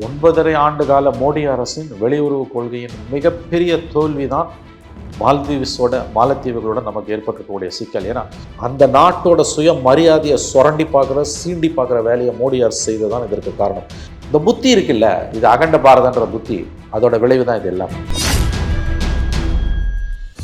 ஒன்பதரை ஆண்டு கால மோடி அரசின் வெளியுறவு கொள்கையின் மிகப்பெரிய தோல்விதான் மால்தீவ்ஸோட மாலத்தீவுகளோட நமக்கு ஏற்பட்டிருக்கக்கூடிய சிக்கல். ஏன்னா அந்த நாட்டோட சுய மரியாதையை சுரண்டி பார்க்குற சீண்டி பார்க்குற வேலையை மோடி அரசு செய்ததான் இதற்கு காரணம். இந்த புத்தி இருக்குல்ல இது அகண்ட பாரதன்ற புத்தி அதோட விளைவு தான் இது எல்லாமே.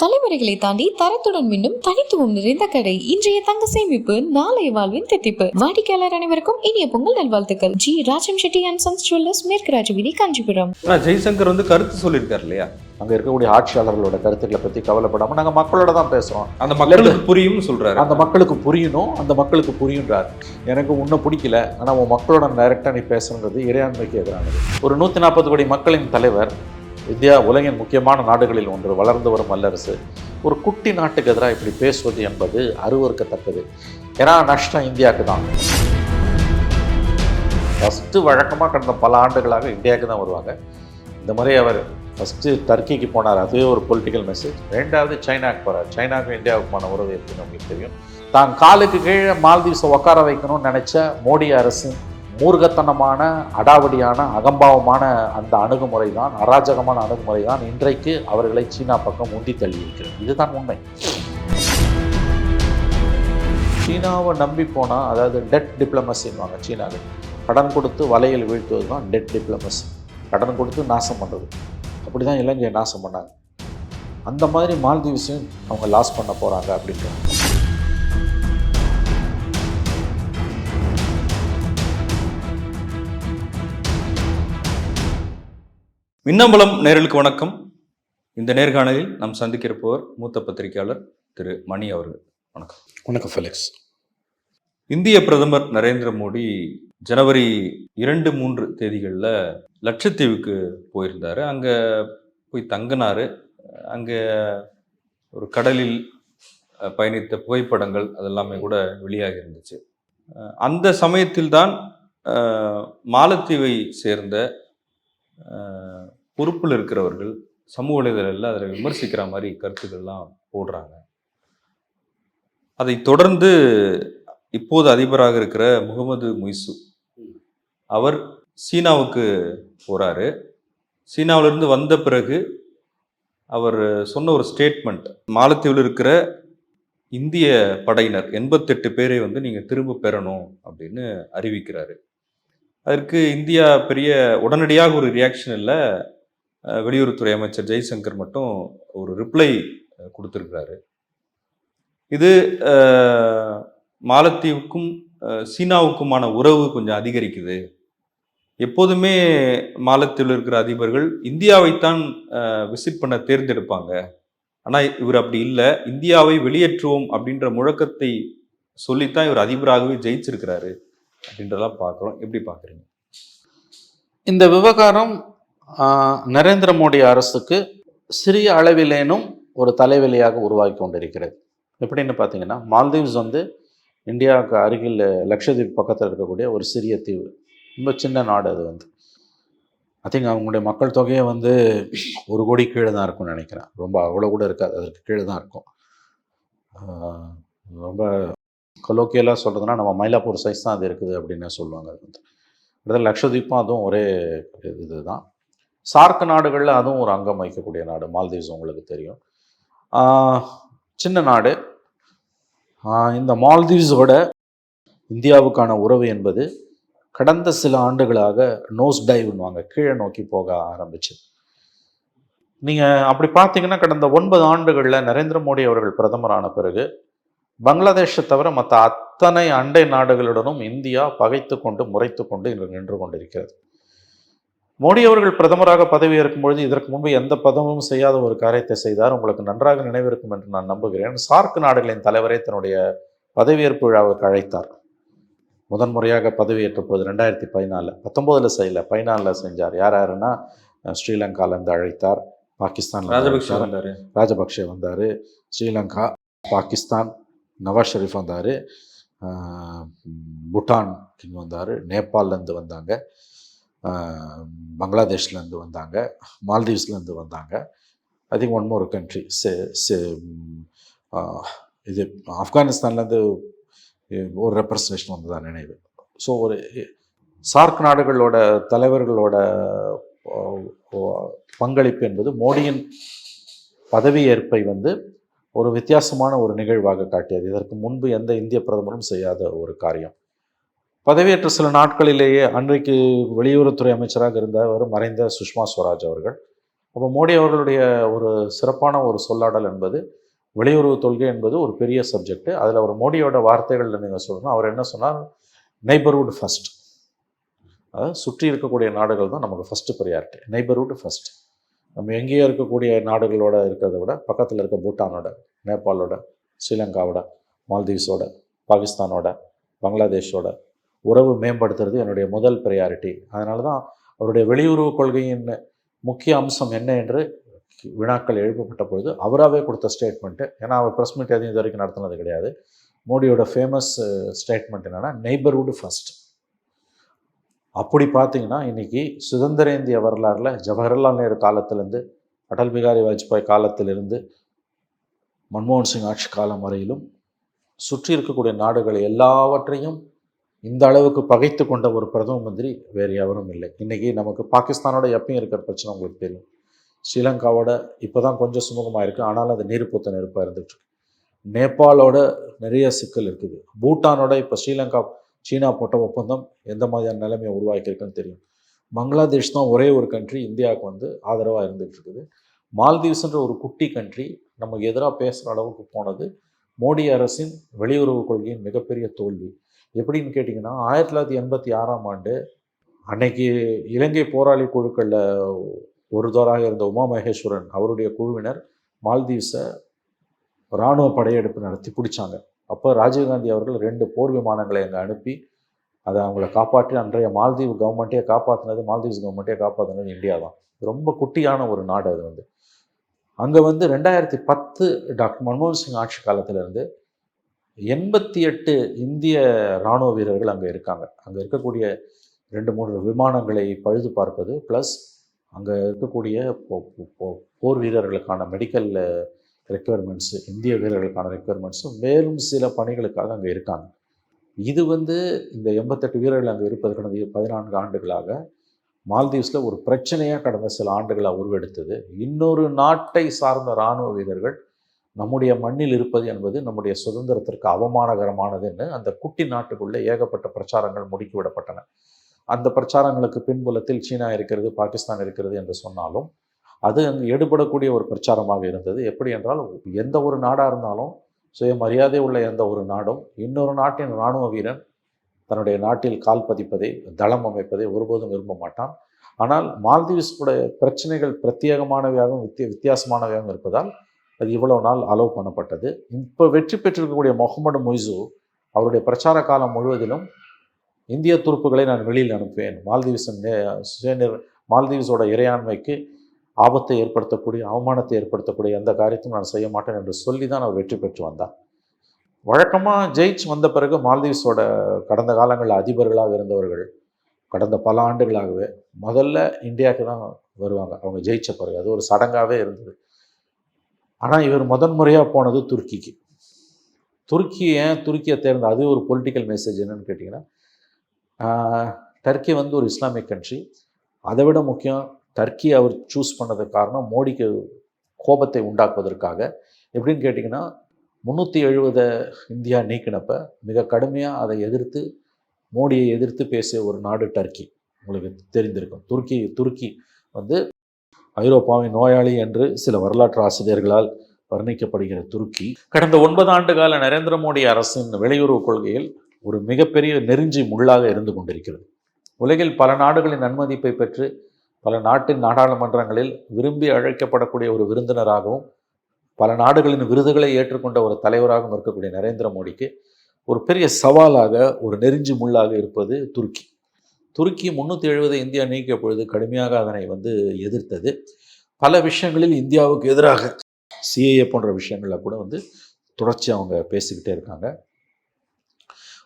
தலைமுறைகளை தாண்டி தரத்துடன் மீண்டும் தனித்துவம் நிறைந்த கடை. இன்றைய தங்க சேமிப்பு நாளைய வாழ்வின் தித்திப்பு. வாடிக்கையாளர் அனைவருக்கும் இனிய பொங்கல் நல்வாழ்த்துக்கள். G Rajam Chetty and sons jewellers மேற்கு ராஜவீதி காஞ்சிபுரம். ஜெய்சங்கர் வந்து கருத்து சொல்லியிருக்காரு இல்லையா? அங்கே இருக்கக்கூடிய ஆட்சியாளர்களோட கருத்துக்களை பற்றி கவலைப்படாமல் நாங்கள் மக்களோட தான் பேசுகிறோம் அந்த மக்களுக்கு புரியும்னு சொல்றாரு. அந்த மக்களுக்கு புரியணும் அந்த மக்களுக்கு புரியுன்றார் எனக்கு உன்னை பிடிக்கல ஆனால் உன் மக்களோட டைரக்டாக நீ பேசுறது இறையாண்மைக்கு எதிரானது. ஒரு நூற்றி நாற்பது கோடி மக்களின் தலைவர் இந்தியா உலகின் முக்கியமான நாடுகளில் ஒன்று வளர்ந்து வரும் வல்லரசு. ஒரு குட்டி நாட்டுக்கு எதிராக இப்படி பேசுவது என்பது அருவறுக்கத்தக்கது ஏன்னா நஷ்டம் இந்தியாவுக்கு தான். ஃபஸ்ட்டு வழக்கமாக கடந்த பல ஆண்டுகளாக இந்தியாவுக்கு தான் வருவாங்க. இந்த முறை அவர் ஃபஸ்ட்டு டர்க்கிக்கு போனார். அதுவே ஒரு பொலிட்டிக்கல் மெசேஜ் ரெண்டாவது சைனாக்கு போகிறார் சைனாவுக்கும் இந்தியாவுக்குமான உறவு எப்படின்னு உங்களுக்கு தெரியும். தான் காலுக்கு கீழே மால்தீவ்ஸை உட்கார வைக்கணும்னு நினச்ச மோடி அரசு மூர்கத்தனமான அடாவடியான அகம்பாவமான அந்த அணுகுமுறை தான் அராஜகமான அணுகுமுறை தான் இன்றைக்கு அவர்களை சீனா பக்கம் உந்தி தள்ளியிருக்கிறது இதுதான் உண்மை. சீனாவை நம்பி போனால் அதாவது டெட் டிப்ளமசின்வாங்க சீனாவில். கடன் கொடுத்து வலையில் வீழ்த்துவது தான் டெட் டிப்ளமசி. கடன் கொடுத்து நாசம் பண்ணுறது அப்படி தான் இலங்கையை நாசம் பண்ணாங்க. அந்த மாதிரி மால்தீவ்ஸையும் அவங்க லாஸ் பண்ண போகிறாங்க அப்படின்றாங்க. மின்னம்பலம் நேரலுக்கு வணக்கம். இந்த நேர்காணலில் நாம் சந்திக்க இருப்பவர் மூத்த பத்திரிகையாளர் திரு மணி அவர்கள். வணக்கம். வணக்கம் ஃபெலிக்ஸ். இந்திய பிரதமர் நரேந்திர மோடி ஜனவரி இரண்டு மூன்று தேதிகளில் லட்சத்தீவுக்கு போயிருந்தார். அங்கே போய் தங்கினார். அங்கே ஒரு கடலில் பயணித்த புகைப்படங்கள் அதெல்லாமே கூட வெளியாகி இருந்துச்சு. அந்த சமயத்தில்தான் மாலத்தீவை சேர்ந்த பொறுப்பில் இருக்கிறவர்கள் சமூக வலைதளில் அதில் விமர்சிக்கிற மாதிரி கருத்துக்கள்லாம் போடுறாங்க. அதை தொடர்ந்து இப்போது அதிபராக இருக்கிற முகமது முய்சு அவர் சீனாவுக்கு போறாரு. சீனாவிலிருந்து வந்த பிறகு அவர் சொன்ன ஒரு ஸ்டேட்மெண்ட் மாலத்தீவில் இருக்கிற இந்திய படையினர் எண்பத்தெட்டு பேரை வந்து நீங்க திரும்ப பெறணும் அப்படின்னு அறிவிக்கிறாரு. அதற்கு இந்தியா பெரிய உடனடியாக ஒரு ரியாக்ஷன் இல்லை வெளியுறவுத்துறை அமைச்சர் ஜெய்சங்கர் மட்டும் ஒரு ரிப்ளை கொடுத்துருக்கிறாரு. இது மாலத்தீவுக்கும் சீனாவுக்குமான உறவு கொஞ்சம் அதிகரிக்குது. எப்போதுமே மாலத்தீவில் இருக்கிற அதிபர்கள் இந்தியாவைத்தான் விசிட் பண்ண தேர்ந்தெடுப்பாங்க. ஆனால் இவர் அப்படி இல்லை. இந்தியாவை வெளியேற்றுவோம் அப்படின்ற முழக்கத்தை சொல்லித்தான் இவர் அதிபராகவே ஜெயிச்சிருக்கிறாரு. அப்படின்றதெல்லாம் பார்க்குறோம் எப்படி பார்க்குறீங்க இந்த விவகாரம் நரேந்திர மோடி அரசுக்கு சிறிய அளவிலேனும் ஒரு தலைவலியாக உருவாகி கொண்டிருக்கிறது. எப்படின்னு பார்த்தீங்கன்னா மால்தீவ்ஸ் வந்து இந்தியாவுக்கு அருகில் லக்ஷதீப் பக்கத்தில் இருக்கக்கூடிய ஒரு சிறிய தீவு. ரொம்ப சின்ன நாடு அது வந்து. ஐ திங்க் அவங்களுடைய மக்கள் தொகையை வந்து ஒரு கோடி கீழே தான் இருக்கும்னு நினைக்கிறேன். ரொம்ப அவ்வளோ கூட இருக்காது. அதற்கு கீழே தான் இருக்கும். ரொம்ப கொலோக்கியலாக சொல்கிறதுனா நம்ம மயிலாப்பூர் சைஸ் தான் அது இருக்குது அப்படின்னு சொல்லுவாங்க. அது வந்து கிட்டத்தட்ட லக்ஷதீப்பும் அதுவும் ஒரே இதுதான் சார்க் நாடுகளில் அதுவும் ஒரு அங்கம் வகிக்கக்கூடிய நாடு. மால்தீவ்ஸ் உங்களுக்கு தெரியும். சின்ன நாடு. இந்த மால்தீவ்ஸோட இந்தியாவுக்கான உறவு என்பது கடந்த சில ஆண்டுகளாக நோஸ் டைவ்னுவாங்க கீழே நோக்கி போக ஆரம்பிச்சு. நீங்கள் அப்படி பார்த்தீங்கன்னா கடந்த ஒன்பது ஆண்டுகளில் நரேந்திர மோடி அவர்கள் பிரதமரான பிறகு பங்களாதேஷை தவிர மற்ற அத்தனை அண்டை நாடுகளுடனும் இந்தியா பகைத்து கொண்டு முறைத்து கொண்டு இன்று நின்று கொண்டிருக்கிறது. மோடி அவர்கள் பிரதமராக பதவியேற்கும் பொழுது இதற்கு முன்பு எந்த பதவியும் செய்யாத ஒரு காரியத்தை செய்தார். உங்களுக்கு நன்றாக நினைவிருக்கும் என்று நான் நம்புகிறேன். சார்க் நாடுகளின் தலைவரை தன்னுடைய பதவியேற்பு விழாவுக்கு அழைத்தார். முதன்முறையாக பதவியேற்ற பொழுது ரெண்டாயிரத்தி பதினாலில் பத்தொம்போதில் செய்யல பதினாலில் செஞ்சார். யார் யாருன்னா ஸ்ரீலங்காலேருந்து அழைத்தார். பாகிஸ்தான் ராஜபக்ஷ வந்தாரு. ராஜபக்ஷே வந்தார். ஸ்ரீலங்கா பாகிஸ்தான் நவாஸ் ஷெரீஃப் வந்தார். பூட்டான் கிங் வந்தார். நேபாள்லேருந்து வந்தாங்க. பங்களாதேஷ்லேருந்து வந்தாங்க. மால்தீவ்ஸ்லேருந்து வந்தாங்க. I think one more country இது ஆப்கானிஸ்தான்லேருந்து ஒரு ரெப்ரசன்டேஷன் வந்ததா நினைவு. ஸோ ஒரு சார்க் நாடுகளோட தலைவர்களோட பங்களிப்பு என்பது மோடியின் பதவியேற்பை வந்து ஒரு வித்தியாசமான ஒரு நிகழ்வாக காட்டியது. இதற்கு முன்பு எந்த இந்திய பிரதமரும் செய்யாத ஒரு காரியம். பதவியேற்ற சில நாட்களிலேயே அன்றைக்கு வெளியுறவுத்துறை அமைச்சராக இருந்தவர் மறைந்த சுஷ்மா ஸ்வராஜ் அவர்கள். அப்போ மோடி அவர்களுடைய ஒரு சிறப்பான ஒரு சொல்லாடல் என்பது வெளியுறவு கொள்கை என்பது ஒரு பெரிய சப்ஜெக்ட் அதில் அவர் மோடியோட வார்த்தைகளில் நீங்கள் சொல்லணும்? அவர் என்ன சொன்னார்? நெய்பர்ஹுட் ஃபஸ்ட் அதாவது சுற்றி இருக்கக்கூடிய நாடுகள் தான் நமக்கு ஃபஸ்ட்டு ப்ரையாரிட்டி நெய்பர்ஹுட் ஃபர்ஸ்ட் நம்ம எங்கேயோ இருக்கக்கூடிய நாடுகளோட இருக்கிறத விட பக்கத்தில் இருக்க பூட்டானோட நேபாளோட ஸ்ரீலங்காவோட மால்தீவ்ஸோட பாகிஸ்தானோட பங்களாதேஷோட உறவு மேம்படுத்துறது என்னுடைய முதல் ப்ரையாரிட்டி அதனால தான் அவருடைய வெளியுறவு கொள்கையின் முக்கிய அம்சம் என்ன என்று வினாக்கள் எழுப்பப்பட்ட பொழுது அவராகவே கொடுத்த ஸ்டேட்மெண்ட்டு ஏன்னா அவர் ப்ரெஸ் மீட் எதையும் இது வரைக்கும் நடத்தினது கிடையாது. மோடியோட ஃபேமஸ் ஸ்டேட்மெண்ட் என்னென்னா நெய்பர்ஹுட் ஃபர்ஸ்ட் அப்படி பார்த்தீங்கன்னா இன்றைக்கி சுதந்திர இந்திய வரலாறில் ஜவஹர்லால் நேரு காலத்திலேருந்து அடல் பிகாரி வாஜ்பாய் காலத்திலிருந்து மன்மோகன் சிங் ஆட்சி காலம் வரையிலும் சுற்றி இருக்கக்கூடிய நாடுகள் எல்லாவற்றையும் இந்த அளவுக்கு பகைத்து கொண்ட ஒரு பிரதம மந்திரி வேறு எவரும் இல்லை. இன்றைக்கி நமக்கு பாகிஸ்தானோட எப்பயும் இருக்கிற பிரச்சனை உங்களுக்கு தெரியும். ஸ்ரீலங்காவோட இப்போ தான் கொஞ்சம் சுமூகமாக இருக்குது ஆனாலும் அது நீர்ப்புத்த நெருப்பாக இருந்துகிட்ருக்கு நேபாளோட நிறைய சிக்கல் இருக்குது. பூட்டானோட இப்போ ஸ்ரீலங்கா சீனா போட்ட ஒப்பந்தம் எந்த மாதிரியான நிலைமையை உருவாக்கியிருக்குன்னு தெரியும். பங்களாதேஷ் தான் ஒரே ஒரு கண்ட்ரி இந்தியாவுக்கு வந்து ஆதரவாக இருந்துகிட்டு இருக்குது. மால்தீவ்ஸ்ன்ற ஒரு குட்டி கண்ட்ரி நமக்கு எதிராக பேசுகிற அளவுக்கு போனது மோடி அரசின் வெளியுறவு கொள்கையின் மிகப்பெரிய தோல்வி. எப்படின்னு கேட்டிங்கன்னா ஆயிரத்தி தொள்ளாயிரத்தி எண்பத்தி ஆறாம் ஆண்டு அன்னைக்கு இலங்கை போராளி குழுக்களில் ஒருதோராக இருந்த உமா மகேஸ்வரன் அவருடைய குழுவினர் மால்தீவ்ஸை இராணுவ படையெடுப்பு நடத்தி பிடிச்சாங்க. அப்போ ராஜீவ்காந்தி அவர்கள் ரெண்டு போர் விமானங்களை அங்கே அனுப்பி அதை அவங்கள காப்பாற்றி அன்றைய மால்தீவ் கவர்மெண்ட்டே காப்பாற்றினது மால்தீவ்ஸ் கவர்மெண்ட்டே காப்பாற்றினது இந்தியா தான் ரொம்ப குட்டியான ஒரு நாடு அது வந்து. அங்கே வந்து ரெண்டாயிரத்தி பத்து டாக்டர் மன்மோகன் சிங் ஆட்சி காலத்திலேருந்து எண்பத்தி எட்டு இந்திய இராணுவ வீரர்கள் அங்கே இருக்காங்க. அங்கே இருக்கக்கூடிய ரெண்டு மூன்று விமானங்களை பழுது பார்ப்பது ப்ளஸ் அங்கே இருக்கக்கூடிய போர் வீரர்களுக்கான மெடிக்கல் ரெக்குயர்மெண்ட்ஸு இந்திய வீரர்களுக்கான ரெக்குயர்மெண்ட்ஸும் மேலும் சில பணிகளுக்காக அங்கே இருக்காங்க. இது வந்து இந்த எண்பத்தெட்டு வீரர்கள் அங்கே இருப்பது கடந்த பதினான்கு ஆண்டுகளாக மால்தீவ்ஸில் ஒரு பிரச்சனையாக கடந்த சில ஆண்டுகளாக உருவெடுத்தது. இன்னொரு நாட்டை சார்ந்த இராணுவ வீரர்கள் நம்முடைய மண்ணில் இருப்பது என்பது நம்முடைய சுதந்திரத்திற்கு அவமானகரமானதுன்னு அந்த குட்டி நாட்டுக்குள்ளே ஏகப்பட்ட பிரச்சாரங்கள் முடுக்கிவிடப்பட்டன. அந்த பிரச்சாரங்களுக்கு பின்புலத்தில் சீனா இருக்கிறது பாகிஸ்தான் இருக்கிறது என்று சொன்னாலும் அது அங்கு எடுபடக்கூடிய ஒரு பிரச்சாரமாக இருந்தது. எப்படி என்றால் எந்த ஒரு நாடாக இருந்தாலும் சுயமரியாதை உள்ள எந்த ஒரு நாடும் இன்னொரு நாட்டின் இராணுவ வீரன் தன்னுடைய நாட்டில் கால் பதிப்பதை தளம் அமைப்பதை ஒருபோதும் விரும்ப மாட்டான். ஆனால் மால்தீவ்ஸ் பிரச்சனைகள் பிரத்யேகமானவையாகவும் வித்திய வித்தியாசமானவையாகவும் இருப்பதால் அது இவ்வளவு நாள் அலோவ் பண்ணப்பட்டது. இப்போ வெற்றி பெற்றிருக்கக்கூடிய முகமது மொய்சு அவருடைய பிரச்சார காலம் முழுவதிலும் இந்திய துருப்புகளை நான் வெளியில் அனுப்புவேன். மால்தீவ்ஸின் சுயநிர் மால்தீவ்ஸோட இறையாண்மைக்கு ஆபத்தை ஏற்படுத்தக்கூடிய அவமானத்தை ஏற்படுத்தக்கூடிய எந்த காரியத்தையும் நான் செய்ய மாட்டேன் என்று சொல்லி தான் அவர் வெற்றி பெற்று வந்தார். வழக்கமாக ஜெயிச் வந்த பிறகு மால்தீவ்ஸோட கடந்த காலங்களில் அதிபர்களாக இருந்தவர்கள் கடந்த பல ஆண்டுகளாகவே முதல்ல இந்தியாவுக்கு தான் வருவாங்க. அவங்க ஜெயிச்ச பிறகு. அது ஒரு சடங்காகவே இருந்தது. ஆனால் இவர் முதன் முறையாக போனது துருக்கிக்கு. துருக்கி ஏன் துருக்கியை தேர்ந்த அது ஒரு பொலிட்டிக்கல் மெசேஜ் என்னன்னு கேட்டிங்கன்னா டர்க்கி வந்து ஒரு இஸ்லாமிக் கண்ட்ரி அதை விட முக்கியம் டர்க்கி அவர் சூஸ் பண்ணதுக்கு காரணம் மோடிக்கு கோபத்தை உண்டாக்குவதற்காக. எப்படின்னு கேட்டிங்கன்னா முந்நூற்றி எழுபதை இந்தியா நீக்கினப்ப மிக கடுமையாக அதை எதிர்த்து மோடியை எதிர்த்து பேசிய ஒரு நாடு டர்க்கி. உங்களுக்கு தெரிந்திருக்கும். துருக்கி துருக்கி வந்து ஐரோப்பாவின் நோயாளி என்று சில வரலாற்று ஆசிரியர்களால் வர்ணிக்கப்படுகிற துருக்கி கடந்த ஒன்பது ஆண்டு கால நரேந்திர மோடி அரசின் வெளியுறவு கொள்கையில் ஒரு மிகப்பெரிய நெருஞ்சி முள்ளாக இருந்து கொண்டிருக்கிறது. உலகில் பல நாடுகளின் நன்மதிப்பை பெற்று பல நாட்டின் நாடாளுமன்றங்களில் விரும்பி அழைக்கப்படக்கூடிய ஒரு விருந்தினராகவும் பல நாடுகளின் விருதுகளை ஏற்றுக்கொண்ட ஒரு தலைவராகவும் இருக்கக்கூடிய நரேந்திர மோடிக்கு ஒரு பெரிய சவாலாக ஒரு நெருஞ்சி முள்ளாக இருப்பது துருக்கி. துருக்கி முந்நூற்றி எழுபது இந்தியா நீக்கிய பொழுது கடுமையாக அதனை வந்து எதிர்த்தது. பல விஷயங்களில் இந்தியாவுக்கு எதிராக சிஏஏ போன்ற விஷயங்களில் கூட வந்து தொடர்ச்சி அவங்க பேசிக்கிட்டே இருக்காங்க.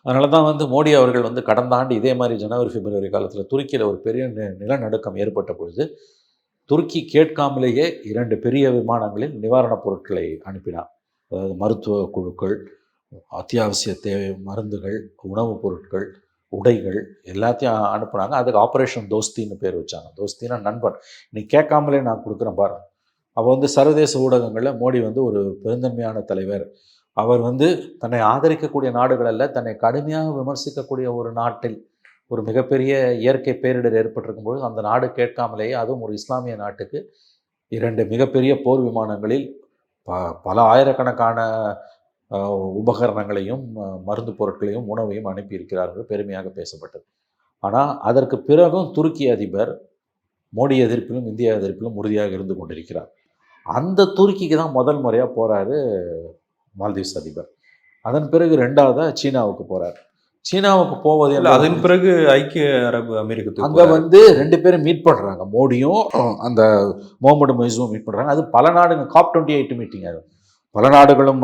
அதனால தான் வந்து மோடி அவர்கள் வந்து கடந்த ஆண்டு இதே மாதிரி ஜனவரி பிப்ரவரி காலத்தில் துருக்கியில் ஒரு பெரிய நிலநடுக்கம் ஏற்பட்ட பொழுது துருக்கி கேட்காமலேயே இரண்டு பெரிய விமானங்களில் நிவாரணப் பொருட்களை அனுப்பினார். அதாவது மருத்துவ குழுக்கள் அத்தியாவசிய தேவை மருந்துகள் உணவுப் பொருட்கள் உடைகள் எல்லாத்தையும் அனுப்புனாங்க. அதுக்கு ஆப்ரேஷன் தோஸ்தின்னு பேர் வச்சாங்க. தோஸ்தின்னா நண்பன். நீ கேட்காமலே நான் கொடுக்குறேன் பாரு. அப்போ வந்து சர்வதேச ஊடகங்களில் மோடி வந்து ஒரு பெருந்தன்மையான தலைவர். அவர் வந்து தன்னை ஆதரிக்கக்கூடிய நாடுகளில் தன்னை கடுமையாக விமர்சிக்கக்கூடிய ஒரு நாட்டில் ஒரு மிகப்பெரிய இயற்கை பேரிடர் ஏற்பட்டிருக்கும்போது அந்த நாடு கேட்காமலேயே அதுவும் ஒரு இஸ்லாமிய நாட்டுக்கு இரண்டு மிகப்பெரிய போர் விமானங்களில் ப பல ஆயிரக்கணக்கான உபகரணங்களையும் மருந்து பொருட்களையும் உணவையும் அனுப்பியிருக்கிறார்கள். பெருமையாக பேசப்பட்டது. ஆனால் அதற்கு பிறகும் துருக்கி அதிபர் மோடி எதிர்ப்பிலும் இந்திய எதிர்ப்பிலும் உறுதியாக இருந்து கொண்டிருக்கிறார். அந்த துருக்கிக்கு தான் முதல் முறையாக போகிறாரு மால்தீவ்ஸ் அதிபர். அதன் பிறகு ரெண்டாவதாக சீனாவுக்கு போகிறார் சீனாவுக்கு போவது இல்ல அதன் பிறகு ஐக்கிய அரபு அமெரிக்கத்துக்கு அங்கே வந்து ரெண்டு பேரும் மீட் பண்ணுறாங்க மோடியும் அந்த முகமது மொய்ஸும் மீட் பண்ணுறாங்க அது பல நாடுங்க காப் டுவெண்ட்டி எயிட் மீட்டிங் அது. பல நாடுகளும்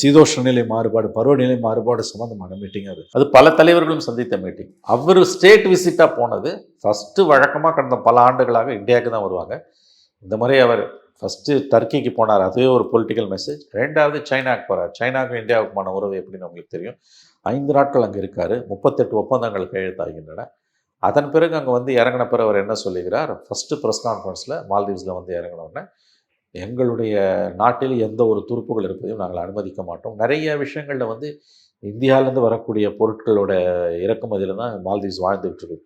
சீதோஷ்ண நிலை மாறுபாடு பருவநிலை மாறுபாடு சம்மந்தமான மீட்டிங் அது. அது பல தலைவர்களும் சந்தித்த மீட்டிங் அவர் ஸ்டேட் விசிட்டாக போனது ஃபஸ்ட்டு வழக்கமாக கடந்த பல ஆண்டுகளாக இந்தியாவுக்கு தான் வருவாங்க. இந்த முறை அவர் ஃபஸ்ட்டு டர்க்கிக்கு போனார் அதுவே ஒரு பொலிட்டிக்கல் மெசேஜ் ரெண்டாவது சைனாக்கு போகிறார் சைனாவுக்கும் இந்தியாவுக்குமான உறவு எப்படின்னு உங்களுக்கு தெரியும். ஐந்து நாட்கள் அங்கே இருக்கார். முப்பத்தெட்டு ஒப்பந்தங்கள் கையெழுத்தாகின்றன. அதன் பிறகு அங்கே வந்து இறங்கின பிறகு அவர் என்ன சொல்லுகிறார்? ஃபஸ்ட்டு ப்ரெஸ் கான்ஃபரன்ஸில் மால்தீவ்ஸில் வந்து இறங்கின உடனே எங்களுடைய நாட்டில் எந்த ஒரு துருப்புகள் இருப்பதையும் நாங்கள் அனுமதிக்க மாட்டோம். நிறைய விஷயங்களில் வந்து இந்தியாவிலேருந்து வரக்கூடிய பொருட்களோட இறக்குமதியில் தான் மால்தீவ்ஸ் வாழ்ந்துகிட்டு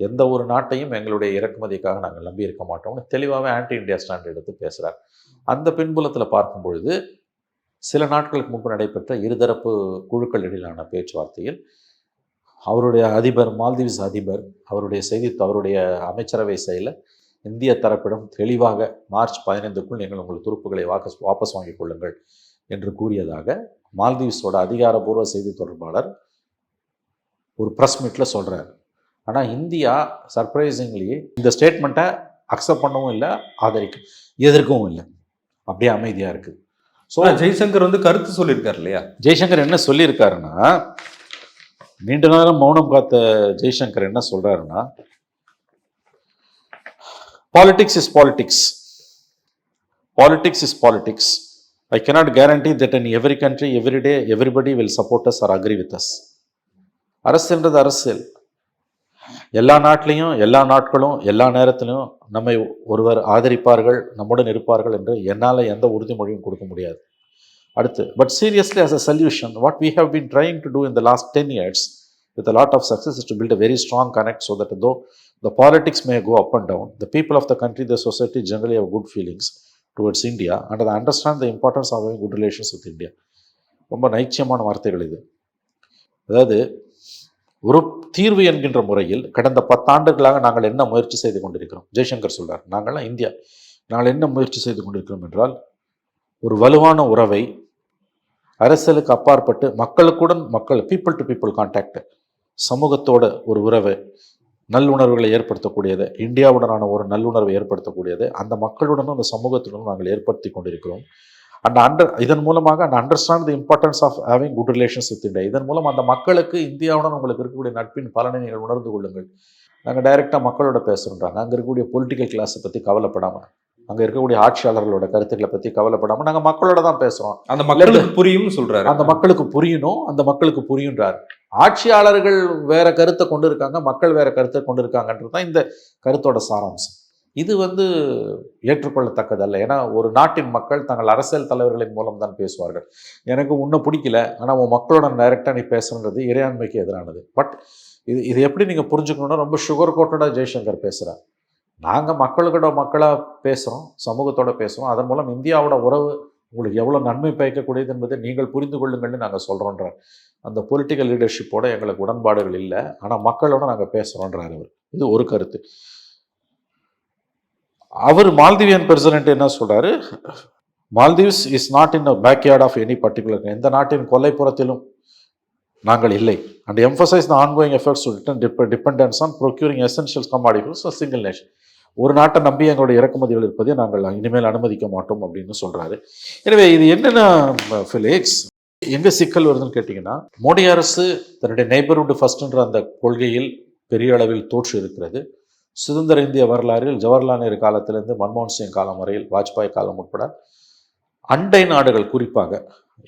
எந்த ஒரு நாட்டையும் எங்களுடைய இறக்குமதிக்காக நாங்கள் நம்பி இருக்க மாட்டோம்னு தெளிவாகவே ஆன்டி இந்தியா ஸ்டாண்ட் எடுத்து பேசுகிறார் அந்த பின்புலத்தில் பார்க்கும் பொழுது சில நாட்களுக்கு முன்பு நடைபெற்ற இருதரப்பு குழுக்கள் இடையிலான பேச்சுவார்த்தையில் அவருடைய அதிபர் மால்தீவ்ஸ் அதிபர் அவருடைய செய்தி அவருடைய அமைச்சரவை செயலர் இந்திய தரப்பிடம் தெளிவாக மார்ச் பதினைந்துக்குள் நீங்கள் உங்கள் துருப்புகளை வாபஸ் வாபஸ் வாங்கிக் கொள்ளுங்கள் என்று கூறியதாக மால்தீவ்ஸோட அதிகாரப்பூர்வ செய்தி தொடர்பாளர் ஒரு ப்ரெஸ் மீட்டில் சொல்கிறார் ஆனால் இந்தியா சர்ப்ரைசிங்லி இந்த ஸ்டேட்மெண்ட்டை அக்செப்ட் பண்ணவும் இல்லை ஆதரிக்க எதிர்க்கவும் இல்லை. அப்படியே அமைதியாக இருக்குது ஸோ ஜெய்சங்கர் வந்து கருத்து சொல்லியிருக்காரு இல்லையா? ஜெய்சங்கர் என்ன சொல்லியிருக்காருன்னா நீண்ட நேரம் மௌனம் காத்த ஜெய்சங்கர் என்ன சொல்றாருன்னா politics is politics politics is politics I cannot guarantee that in every country every day everybody will support us or agree with us அரசியல்ன்றது அரசியல் எல்லா நாட்டிலையும் எல்லா நாட்களும் எல்லா நேரத்திலையும் நம்மை ஒருவர் ஆதரிப்பார்கள் நம்முடன் இருப்பார்கள் என்று என்னால் எந்த உறுதிமொழியும் கொடுக்க முடியாது அடுத்து but seriously as a solution what we have been trying to do in the last ten years with lot of success to build a very strong connect so that though the politics may go up and down. The people of the country the society generally have good feelings towards india and they understand the importance of having good relations with india. ரொம்ப நைச்சியமான வார்த்தைகள் இது. அதாவது ஒரு தீர்வு என்கின்ற முறையில் கடந்த பத்தாண்டுகளாக நாங்கள் என்ன முயற்சி செய்து கொண்டிருக்கிறோம்? ஜெய்சங்கர் சொல்றார் நாங்கள்லாம் இந்தியா நாங்கள் என்ன முயற்சி செய்து கொண்டிருக்கிறோம் என்றால் ஒரு வலுவான உறவை அரசியலுக்கு அப்பாற்பட்டு மக்களுக்குடன் மக்கள் பீப்புள் டு பீப்புள் கான்டாக்ட் சமூகத்தோட ஒரு உறவு நல்லுணர்வுகளை ஏற்படுத்தக்கூடியது இந்தியாவுடனான ஒரு நல்லுணர்வை ஏற்படுத்தக்கூடியது அந்த மக்களுடனும் அந்த சமூகத்துடனும் நாங்கள் ஏற்படுத்தி கொண்டிருக்கிறோம். அண்ட் அண்டர் இதன் மூலமாக and understand the importance of having good relations with India இதன் மூலம் அந்த மக்களுக்கு இந்தியாவுடன் உங்களுக்கு இருக்கக்கூடிய நட்பின் பலனை நீங்கள் உணர்ந்து கொள்ளுங்கள். நாங்கள் டைரெக்டாக மக்களோட பேசுகிறோன்றாங்க அங்கே இருக்கக்கூடிய பொலிட்டிக்கல் கிளாஸை பற்றி கவலைப்படாமல் அங்கே இருக்கக்கூடிய ஆட்சியாளர்களோட கருத்துக்களை பற்றி கவலைப்படாமல் நாங்கள் மக்களோட தான் பேசுகிறோம் அந்த மக்களுக்கு புரியும்னு சொல்றாரு. அந்த மக்களுக்கு புரியணும் அந்த மக்களுக்கு புரியுன்றார். ஆட்சியாளர்கள் வேற கருத்தை கொண்டு இருக்காங்க மக்கள் வேற கருத்தை கொண்டு இருக்காங்கன்றது தான் இந்த கருத்தோட சாராம்சம். இது வந்து ஏற்றுக்கொள்ளத்தக்கதல்ல. ஏன்னா ஒரு நாட்டின் மக்கள் தங்கள் அரசியல் தலைவர்களின் மூலம் தான் பேசுவார்கள். எனக்கு உன்னை பிடிக்கல ஆனால் உன் மக்களோட டைரெக்டாக நீ பேசுறது இறையாண்மைக்கு எதிரானது. பட் இது இது எப்படி நீங்கள் புரிஞ்சுக்கணும்னா ரொம்ப சுகர் கோட்டடாக ஜெய்சங்கர் பேசுகிறார் நாங்கள் மக்களோட மக்களாக பேசுகிறோம் சமூகத்தோட பேசுகிறோம் அதன் மூலம் இந்தியாவோட உறவு உங்களுக்கு எவ்வளோ நன்மை பயக்கக்கூடியது என்பதை நீங்கள் புரிந்து கொள்ளுங்கள்னு நாங்கள் சொல்கிறோன்றார் அந்த பொலிட்டிக்கல் லீடர்ஷிப்போட எங்களுக்கு உடன்பாடுகள் இல்லை. ஆனால் மக்களோட நாங்கள் பேசுகிறோன்றார் அவர். இது ஒரு கருத்து. அவர் மால்தீவியன் பிரசிடென்ட் என்ன சொல்கிறாரு Maldives is not in a backyard of any particular எந்த நாட்டின் கொல்லைப்புறத்திலும் நாங்கள் இல்லை. And emphasise the ongoing efforts dependence on procuring essential commodities single nation ஒரு நாட்டை நம்பி எங்களுடைய இறக்குமதிகள் இருப்பதை நாங்கள் இனிமேல் அனுமதிக்க மாட்டோம் அப்படின்னு சொல்கிறாரு எனவே இது என்னென்ன ஃபிலிக்ஸ் எங்கே சிக்கல் வருதுன்னு கேட்டிங்கன்னா மோடி அரசு தன்னுடைய நெய்பர்ஹுட் ஃபர்ஸ்ட்ன்ற அந்த கொள்கையில் பெரிய அளவில் தோற்று இருக்கிறது. சுதந்திர இந்திய வரலாறில் ஜவஹர்லால் நேரு காலத்திலிருந்து மன்மோகன் சிங் காலம் வரையில் வாஜ்பாய் காலம் உட்பட அண்டை நாடுகள் குறிப்பாக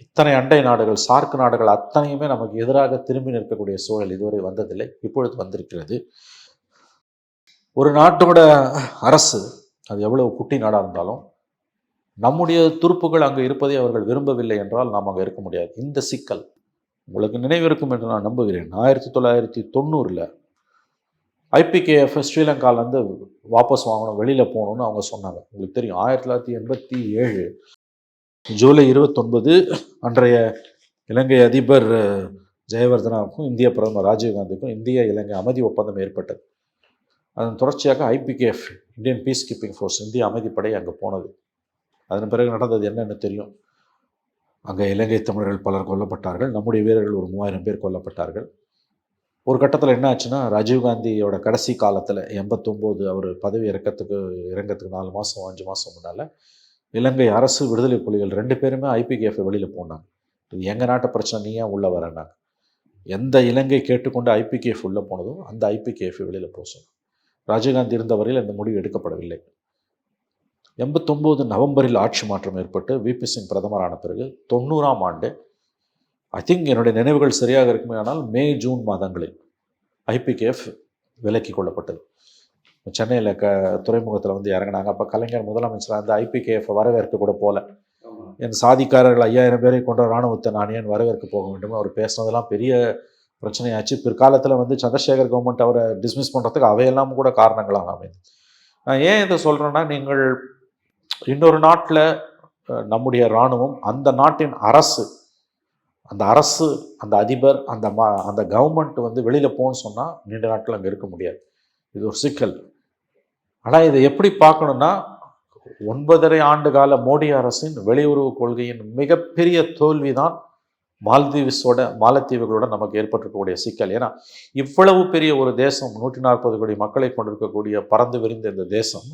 இத்தனை அண்டை நாடுகள் சார்க் நாடுகள் அத்தனையுமே நமக்கு எதிராக திரும்பி நிற்கக்கூடிய சூழல் இதுவரை வந்ததில்லை இப்பொழுது வந்திருக்கிறது. ஒரு நாட்டோட அரசு அது எவ்வளவு குட்டி நாடாக இருந்தாலும் நம்முடைய துருப்புகள் அங்கே இருப்பதை அவர்கள் விரும்பவில்லை என்றால் நாம் அங்கே இருக்க முடியாது. இந்த சிக்கல் உங்களுக்கு நினைவிருக்கும் என்று நான் நம்புகிறேன். ஆயிரத்தி தொள்ளாயிரத்தி தொண்ணூறில் ஐபிகேஎஃப் ஸ்ரீலங்காலேருந்து வாபஸ் வாங்கணும் வெளியில் போகணும்னு அவங்க சொன்னாங்க. உங்களுக்கு தெரியும் ஆயிரத்தி தொள்ளாயிரத்தி எண்பத்தி ஏழு ஜூலை இருபத்தொன்பது அன்றைய இலங்கை அதிபர் ஜெயவர்தனாவுக்கும் இந்திய பிரதமர் ராஜீவ்காந்திக்கும் இந்திய இலங்கை அமைதி ஒப்பந்தம் ஏற்பட்டது. அதன் தொடர்ச்சியாக IPKF Indian piece keeping force இந்திய அமைதிப்படை அங்கே போனது. அதன் பிறகு நடந்தது என்னென்னு தெரியும். அங்கே இலங்கை தமிழர்கள் பலர் கொல்லப்பட்டார்கள். நம்முடைய வீரர்கள் ஒரு மூவாயிரம் பேர் கொல்லப்பட்டார்கள். ஒரு கட்டத்தில் என்ன ஆச்சுன்னா ராஜீவ்காந்தியோட கடைசி காலத்தில் எண்பத்தொம்போது அவர் பதவி இறக்கத்துக்கு இறங்கத்துக்கு நாலு மாதம் அஞ்சு மாதம் முன்னால் இலங்கை அரசு விடுதலை புலிகள் ரெண்டு பேருமே ஐபிகேஎஃப் வெளியில் போனாங்க. இது எங்கள் நாட்டு பிரச்சனை? நீ ஏன் உள்ளே வரேன்னாங்க எந்த இலங்கை கேட்டுக்கொண்டு ஐபிகேஎஃப் உள்ளே போனதோ அந்த ஐபிகேஎஃப் வெளியில் போக சொன்னாங்க. ராஜீவ்காந்தி இருந்த வரையில் இந்த முடிவு எடுக்கப்படவில்லை. எண்பத்தொம்போது நவம்பரில் ஆட்சி மாற்றம் ஏற்பட்டு விபி சிங் பிரதமரான பிறகு தொண்ணூறாம் ஆண்டு ஐ திங்க் என்னுடைய நினைவுகள் சரியாக இருக்குமே ஆனால் மே ஜூன் மாதங்களில் ஐபிகேஎஃப் விலக்கி கொள்ளப்பட்டது. சென்னையில் க துறைமுகத்தில் வந்து இறங்கினாங்க. அப்போ கலைஞர் முதலமைச்சராக அந்த ஐபிகேஎஃப் வரவேற்க கூட போல. என் சாதிக்காரர்கள் ஐயாயிரம் பேரை கொண்ட இராணுவத்தை நான் ஏன் வரவேற்க போக வேண்டும் அவர் பேசுனதெல்லாம் பெரிய பிரச்சனையாச்சு. பிற்காலத்தில் வந்து சந்திரசேகர் கவர்மெண்ட் அவரை டிஸ்மிஸ் பண்ணுறதுக்கு அவையெல்லாம் கூட காரணங்களாக அமைது நான் ஏன் இதை சொல்கிறேன்னா நீங்கள் இன்னொரு நாட்டில் நம்முடைய இராணுவம் அந்த நாட்டின் அரசு அந்த அரசு அந்த அதிபர் அந்த ம அந்த கவர்மெண்ட் வந்து வெளியில் போகணும்னு சொன்னால் நீண்ட நாட்டில் அங்கே இருக்க முடியாது. இது ஒரு சிக்கல். ஆனால் இதை எப்படி பார்க்கணுன்னா ஒன்பதரை ஆண்டு கால மோடி அரசின் வெளியுறவு கொள்கையின் மிகப்பெரிய தோல்வி தான் மால்தீவ்ஸோட மாலத்தீவுகளோட நமக்கு ஏற்பட்டிருக்கக்கூடிய சிக்கல். ஏன்னா இவ்வளவு பெரிய ஒரு தேசம் நூற்றி நாற்பது கோடி மக்களை கொண்டிருக்கக்கூடிய பறந்து விரிந்த இந்த தேசம்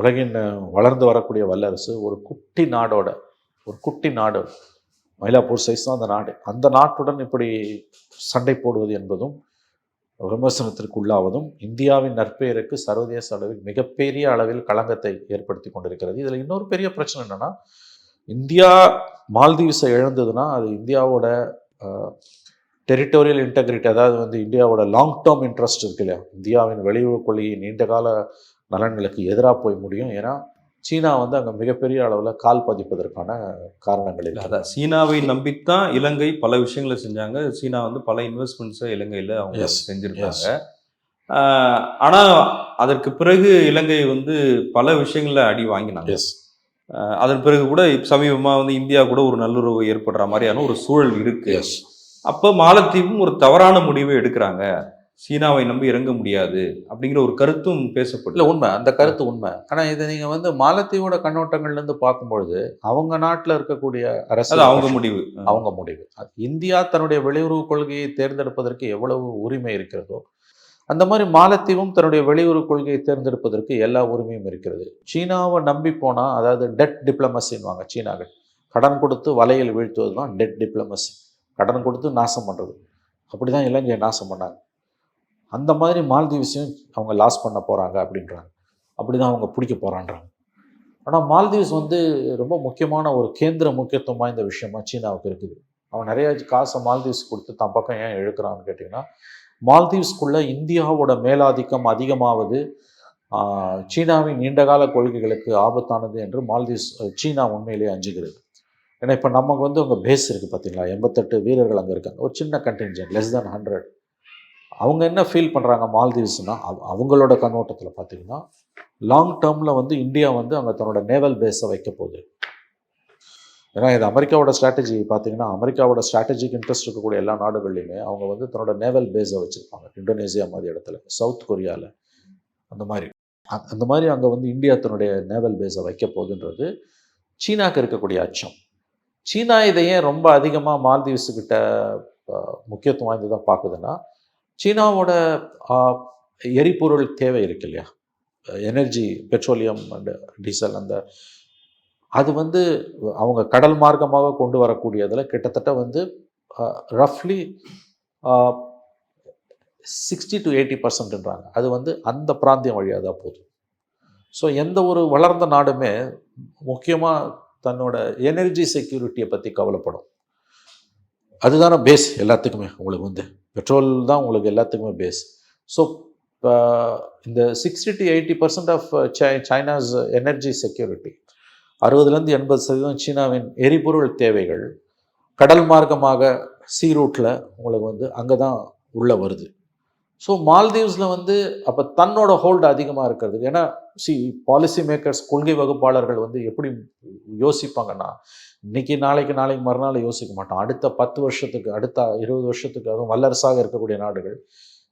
உலகின் வளர்ந்து வரக்கூடிய வல்லரசு ஒரு குட்டி நாடோட ஒரு குட்டி நாடு. மயிலாப்பூர் சைஸ் தான் அந்த நாடு. அந்த நாட்டுடன் இப்படி சண்டை போடுவது என்பதும் விமர்சனத்திற்கு உள்ளாவதும் இந்தியாவின் நற்பெயருக்கு சர்வதேச அளவில் மிகப்பெரிய அளவில் களங்கத்தை ஏற்படுத்தி கொண்டிருக்கிறது. இதில் இன்னொரு பெரிய பிரச்சனை என்னென்னா இந்தியா மால்தீவ்ஸை இழந்ததுன்னா அது இந்தியாவோட டெரிட்டோரியல் இன்டெகிரிட்டி அதாவது வந்து இந்தியாவோட லாங் டேர்ம் இன்ட்ரெஸ்ட் இருக்கு இல்லையா? இந்தியாவின் வெளியுறவு கொள்கையின் நீண்டகால நலன்களுக்கு எதிராக போய் முடியும். ஏன்னா சீனா வந்து அங்கே மிகப்பெரிய அளவில் கால் பதிப்பதற்கான காரணங்கள் இல்லை அதான் சீனாவை நம்பித்தான் இலங்கை பல விஷயங்களை செஞ்சாங்க. சீனா வந்து பல இன்வெஸ்ட்மெண்ட்ஸை இலங்கையில் அவங்க செஞ்சிருக்காங்க. ஆஹ் ஆனா அதற்கு பிறகு இலங்கை வந்து பல விஷயங்கள்ல அடி வாங்கினாங்க. எஸ் அதன் பிறகு கூட இப்ப சமீபமா வந்து இந்தியா கூட ஒரு நல்லுறவு ஏற்படுற மாதிரியான ஒரு சூழல் இருக்கு. அப்ப மாலத்தீவும் ஒரு தவறான முடிவை எடுக்கிறாங்க. சீனாவை நம்பி இறங்க முடியாது அப்படிங்கிற ஒரு கருத்தும் இல்லை பேசப்படல உண்மை. அந்த கருத்து உண்மை. ஆனால் இதை நீங்கள் வந்து மாலத்தீவோட கண்ணோட்டங்கள்லேருந்து பார்க்கும்பொழுது அவங்க நாட்டில் இருக்கக்கூடிய அரசு அவங்க முடிவு. அவங்க முடிவு. இந்தியா தன்னுடைய வெளியுறவு கொள்கையை தேர்ந்தெடுப்பதற்கு எவ்வளவு உரிமை இருக்கிறதோ அந்த மாதிரி மாலத்தீவும் தன்னுடைய வெளியுறவு கொள்கையை தேர்ந்தெடுப்பதற்கு எல்லா உரிமையும் இருக்கிறது. சீனாவை நம்பி போனால் அதாவது டெட் டிப்ளமசின்வாங்க சீனாக்கள் கடன் கொடுத்து வலையில் வீழ்த்துவது தான் டெட் டிப்ளமசி கடன் கொடுத்து நாசம் பண்ணுறது அப்படி தான் இலங்கையை நாசம் பண்ணாங்க. அந்த மாதிரி மால்தீவ்ஸையும் அவங்க லாஸ் பண்ண போகிறாங்க அப்படின்றாங்க. அப்படி தான் அவங்க பிடிக்க போகிறான்றாங்க ஆனால் மால்தீவ்ஸ் வந்து ரொம்ப முக்கியமான ஒரு கேந்திர முக்கியத்துவம் வாய்ந்த விஷயமா சீனாவுக்கு இருக்குது. அவன் நிறைய காசை மால்தீவ்ஸ் கொடுத்து தன் பக்கம் ஏன் இழுக்கிறான்னு கேட்டிங்கன்னா மால்தீவ்ஸ்குள்ளே இந்தியாவோட மேலாதிக்கம் அதிகமாவது சீனாவின் நீண்டகால கொள்கைகளுக்கு ஆபத்தானது என்று மால்தீவ்ஸ் சீனா உண்மையிலேயே அஞ்சுகிறது. ஏன்னா இப்போ நமக்கு வந்து உங்கள் பேஸ் இருக்குது பார்த்தீங்களா எண்பத்தெட்டு வீரர்கள் அங்கே இருக்காங்க. ஒரு சின்ன கண்டின்ஜென்ட் லெஸ் தேன் ஹண்ட்ரட் அவங்க என்ன ஃபீல் பண்ணுறாங்க மால்தீவ்ஸ்னால் அவங்களோட கண்ணோட்டத்தில் பார்த்தீங்கன்னா லாங் டேர்மில் வந்து இந்தியா வந்து அங்கே தன்னோட நேவல் பேஸை வைக்க போகுது. ஏன்னா இது அமெரிக்காவோட ஸ்ட்ராட்டஜி பார்த்தீங்கன்னா அமெரிக்காவோட ஸ்ட்ராட்டஜிக் இன்ட்ரெஸ்ட் இருக்கக்கூடிய எல்லா நாடுகள்லையுமே அவங்க வந்து தன்னோட நேவல் பேஸை வச்சுருப்பாங்க. இந்தோனேசியா மாதிரி இடத்துல சவுத் கொரியாவில் அந்த மாதிரி. அந்த மாதிரி அங்கே வந்து இந்தியா தன்னுடைய நேவல் பேஸை வைக்க போகுதுன்றது சீனாவுக்கு இருக்கக்கூடிய அச்சம். சீனா இதை ஏன் ரொம்ப அதிகமாக மால்தீவ்ஸுக்கிட்ட முக்கியத்துவம் வாய்ந்ததாக பார்க்குதுன்னா சீனாவோட எரிபொருள் தேவை இருக்கு இல்லையா? எனர்ஜி பெட்ரோலியம் அண்டு டீசல் அந்த அது வந்து அவங்க கடல் மார்க்கமாக கொண்டு வரக்கூடியதில் கிட்டத்தட்ட வந்து ரஃப்லி சிக்ஸ்டி டு எயிட்டி பர்சன்ட்ன்றாங்க அது வந்து அந்த பிராந்தியம் வழியாக தான் போதும் ஸோ எந்த ஒரு வளர்ந்த நாடுமே முக்கியமாக தன்னோட எனர்ஜி செக்யூரிட்டியை பற்றி கவலைப்படும். அதுதானே பேஸ் எல்லாத்துக்குமே. உங்களுக்கு வந்து பெட்ரோல் தான் உங்களுக்கு எல்லாத்துக்குமே பேஸ் ஸோ இந்த sixty to eighty percent of psi China's energy security அறுபதுலேருந்து எண்பது சதவீதம் சீனாவின் எரிபொருள் தேவைகள் கடல் மார்க்கமாக சீ ரூட்டில் உங்களுக்கு வந்து அங்கே தான் உள்ளே வருது. ஸோ மால்தீவ்ஸில் வந்து அப்போ தன்னோட ஹோல்டு அதிகமாக இருக்கிறது ஏன்னா சி பாலிசி மேக்கர்ஸ் கொள்கை வகுப்பாளர்கள் வந்து எப்படி யோசிப்பாங்கன்னா இன்னைக்கு நாளைக்கு நாளைக்கு மறுநாள் யோசிக்க மாட்டோம். அடுத்த பத்து வருஷத்துக்கு அடுத்த இருபது வருஷத்துக்கு அதுவும் வல்லரசாக இருக்கக்கூடிய நாடுகள்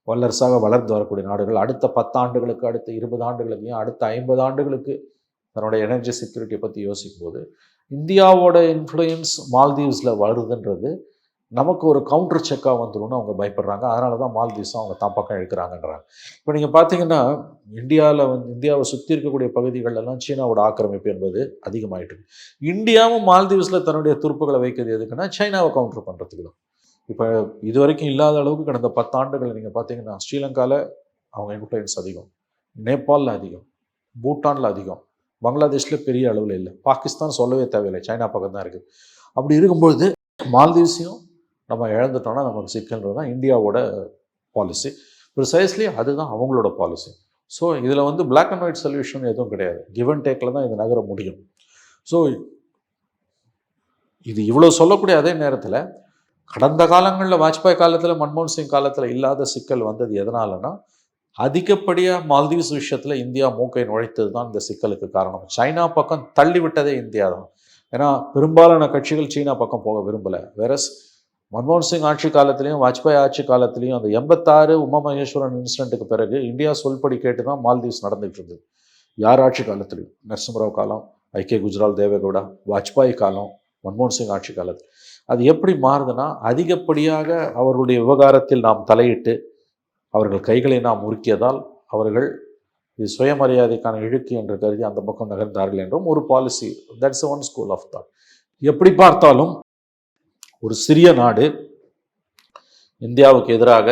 வல்லரசாக வளர்ந்து வரக்கூடிய நாடுகள் அடுத்த பத்தாண்டுகளுக்கு அடுத்த இருபது ஆண்டுகளுக்கு அடுத்த ஐம்பது ஆண்டுகளுக்கு தன்னோட எனர்ஜி செக்யூரிட்டியை பற்றி யோசிக்கும் போது இந்தியாவோட இன்ஃப்ளூயன்ஸ் மால்தீவ்ஸில் வருதுன்றது நமக்கு ஒரு கவுண்டர் செக்காக வந்துடும் அவங்க பயப்படுறாங்க. அதனால தான் மால்தீவ்ஸும் அவங்க தான் பக்கம் இழுக்கிறாங்கன்றாங்க. இப்போ நீங்கள் பார்த்தீங்கன்னா இந்தியாவில் வந்து இந்தியாவை சுற்றி இருக்கக்கூடிய பகுதிகளெல்லாம் சீனாவோட ஆக்கிரமிப்பு என்பது அதிகமாயிட்டு இருக்கு. இந்தியாவும் மால்தீவ்ஸில் தன்னுடைய துருப்புகளை வைக்கிறது எதுக்குன்னா சைனாவை கவுண்டர் பண்ணுறதுக்கு தான். இப்போ இது வரைக்கும் இல்லாத அளவுக்கு கடந்த பத்தாண்டுகள் நீங்கள் பார்த்தீங்கன்னா ஸ்ரீலங்காவில் அவங்க இன்ஃப்ளூயன்ஸ் அதிகம் நேபாளில் அதிகம் பூட்டானில் அதிகம். பங்களாதேஷில் பெரிய அளவில் இல்லை. பாகிஸ்தான் சொல்லவே தேவையில்லை. சைனா பக்கம் தான் இருக்குது அப்படி இருக்கும்பொழுது மால்தீவ்ஸையும் நம்ம இழந்துட்டோம்னா நமக்கு சிக்கல்ன்றது தான் இந்தியாவோட பாலிசி ப்ரிசைஸ்லி அதுதான் அவங்களோட பாலிசி ஸோ இதில் வந்து பிளாக் அண்ட் ஒயிட் சொல்யூஷன் எதுவும் கிடையாது. கிவ் அண்ட் டேக்கில் தான் இது நகர முடியும். ஸோ இது இவ்வளோ சொல்லக்கூடிய அதே நேரத்தில் கடந்த காலங்களில் வாஜ்பாய் காலத்தில் மன்மோகன் சிங் காலத்தில் இல்லாத சிக்கல் வந்தது எதனாலன்னா அதிகப்படியாக மால்தீவ்ஸ் விஷயத்தில் இந்தியா மூக்கை நுழைத்தது தான் இந்த சிக்கலுக்கு காரணம். சைனா பக்கம் தள்ளி விட்டதே இந்தியா தான். ஏன்னா பெரும்பாலான கட்சிகள் சீனா பக்கம் போக விரும்பலை. வேறஸ் மன்மோகன் சிங் ஆட்சி காலத்திலையும் வாஜ்பாய் ஆட்சி காலத்திலையும் அந்த எண்பத்தாறு உமா மகேஸ்வரன் இன்சிடென்ட்டுக்கு பிறகு இந்தியா சொல்படி கேட்டு தான் மால்தீவ்ஸ் நடந்துகிட்டு இருந்தது. யார் ஆட்சி காலத்திலையும்? நரசிம்மராவ் காலம் ஐக்கிய குஜரால் தேவேகவுடா வாஜ்பாய் காலம் மன்மோகன் சிங் ஆட்சி காலத்தில் அது எப்படி மாறுதுன்னா அதிகப்படியாக அவர்களுடைய விவகாரத்தில் நாம் தலையிட்டு அவர்கள் கைகளை நாம் முறுக்கியதால் அவர்கள் இது சுயமரியாதைக்கான இழுக்கு என்று கருதி அந்த பக்கம் நகர்ந்தார்கள் என்றும் ஒரு policy that's one school of thought எப்படி பார்த்தாலும் ஒரு சிறிய நாடு இந்தியாவுக்கு எதிராக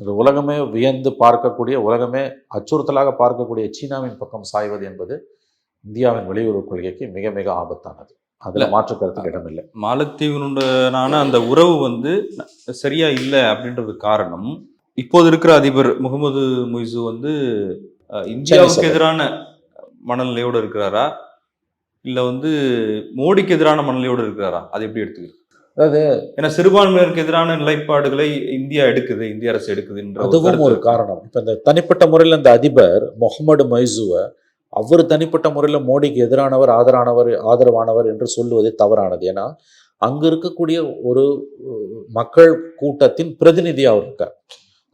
இந்த உலகமே வியந்து பார்க்கக்கூடிய உலகமே அச்சுறுத்தலாக பார்க்கக்கூடிய சீனாவின் பக்கம் சாய்வது என்பது இந்தியாவின் வெளியுறவு கொள்கைக்கு மிக மிக ஆபத்தானது. அதில் மாற்று கருத்துக்கு இடமில்லை. மாலத்தீவுனுடனான அந்த உறவு வந்து சரியா இல்லை அப்படின்றது காரணம். இப்போது இருக்கிற அதிபர் முகமது முய்சு வந்து இந்தியாவுக்கு. எதிரான மனநிலையோடு இருக்கிறாரா? இல்ல வந்து மோடிக்கு எதிரான மனநிலையோடு இருக்கிறாரா? அது எப்படி எடுத்துக்கிறது அதாவது ஏன்னா சிறுபான்மையினருக்கு எதிரான நிலைப்பாடுகளை இந்தியா எடுக்குது இந்திய அரசு எடுக்குதுன்ற அதுவும் ஒரு. காரணம். இப்போ இந்த தனிப்பட்ட முறையில் இந்த அதிபர் முகமது மைசூவை அவர் தனிப்பட்ட முறையில் மோடிக்கு எதிரானவர் ஆதரானவர் ஆதரவானவர் என்று சொல்லுவதே தவறானது. ஏன்னா அங்க இருக்கக்கூடிய ஒரு மக்கள் கூட்டத்தின் பிரதிநிதி அவர் இருக்கார்.